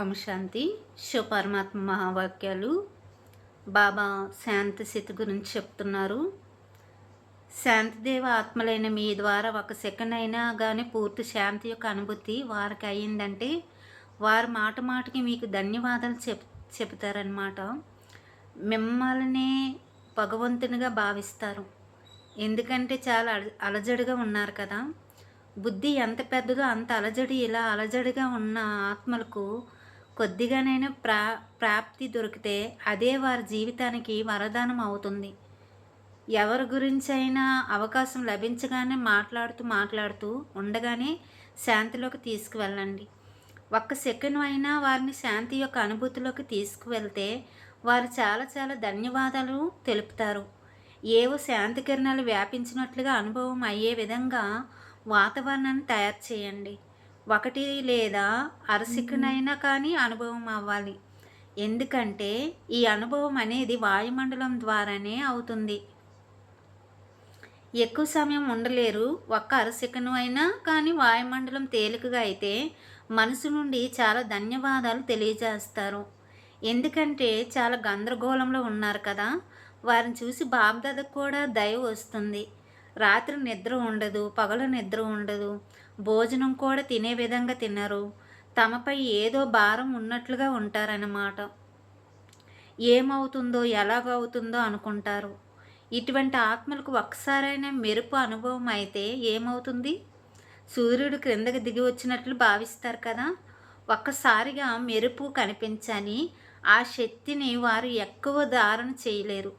ఓం శాంతి. శివపరమాత్మ మహావాక్యాలు. బాబా శాంతి స్థితి గురించి చెప్తున్నారు. శాంతిదేవ ఆత్మలైన మీ ద్వారా ఒక సెకండ్ అయినా కానీ పూర్తి శాంతి యొక్క అనుభూతి వారికి అయ్యిందంటే వారు మాట మాటకి మీకు ధన్యవాదాలు చెప్ చెబుతారనమాట మిమ్మల్ని భగవంతునిగా భావిస్తారు. ఎందుకంటే చాలా అలజడిగా ఉన్నారు కదా. బుద్ధి ఎంత పెద్దదో అంత అలజడి ఇలా అలజడిగా ఉన్న ఆత్మలకు కొద్దిగానైనా ప్రా ప్రాప్తి దొరికితే అదే వారి జీవితానికి వరదానం అవుతుంది. ఎవరి గురించి అయినా అవకాశం లభించగానే మాట్లాడుతూ మాట్లాడుతూ ఉండగానే శాంతిలోకి తీసుకువెళ్ళండి. ఒక్క సెకండ్ అయినా వారిని శాంతి యొక్క అనుభూతిలోకి తీసుకువెళ్తే వారు చాలా చాలా ధన్యవాదాలు తెలుపుతారు. ఏవో శాంతి కిరణాలు వ్యాపించినట్లుగా అనుభవం అయ్యే విధంగా వాతావరణాన్ని తయారు చేయండి. ఒకటి లేదా అరసికనైనా కానీ అనుభవం అవ్వాలి. ఎందుకంటే ఈ అనుభవం అనేది వాయుమండలం ద్వారానే అవుతుంది. ఎక్కువ సమయం ఉండలేరు. ఒక్క అరసికను అయినా కానీ వాయుమండలం తేలికగా అయితే మనసు నుండి చాలా ధన్యవాదాలు తెలియజేస్తారు. ఎందుకంటే చాలా గందరగోళంలో ఉన్నారు కదా. వారిని చూసి బాబ్దాదకు కూడా దయ వస్తుంది. రాత్రి నిద్ర ఉండదు పగలు నిద్ర ఉండదు. భోజనం కూడా తినే విధంగా తినరు. తమపై ఏదో భారం ఉన్నట్లుగా ఉంటారన్నమాట. ఏమవుతుందో ఎలాగవుతుందో అనుకుంటారు. ఇటువంటి ఆత్మలకు ఒక్కసారైనా మెరుపు అనుభవం అయితే ఏమవుతుంది? సూర్యుడు క్రిందకి దిగి వచ్చినట్లు భావిస్తారు కదా. ఒక్కసారిగా మెరుపు కనిపించని ఆ శక్తిని వారు ఎక్కువ ధారణ చేయలేరు.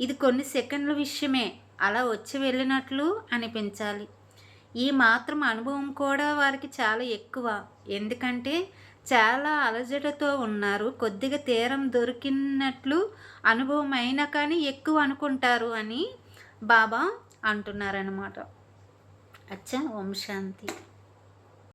ఇది కొన్ని సెకండ్ల విషయమే. అలా వచ్చి వెళ్ళినట్లు అనిపించాలి. ఈ మాత్రం అనుభవం కూడా వారికి చాలా ఎక్కువ. ఎందుకంటే చాలా అలజడితో ఉన్నారు. కొద్దిగా తీరం దొరికినట్లు అనుభవం అయినా కానీ ఎక్కువ అనుకుంటారు అని బాబా అంటున్నారనమాట అచ్చా ఓం శాంతి.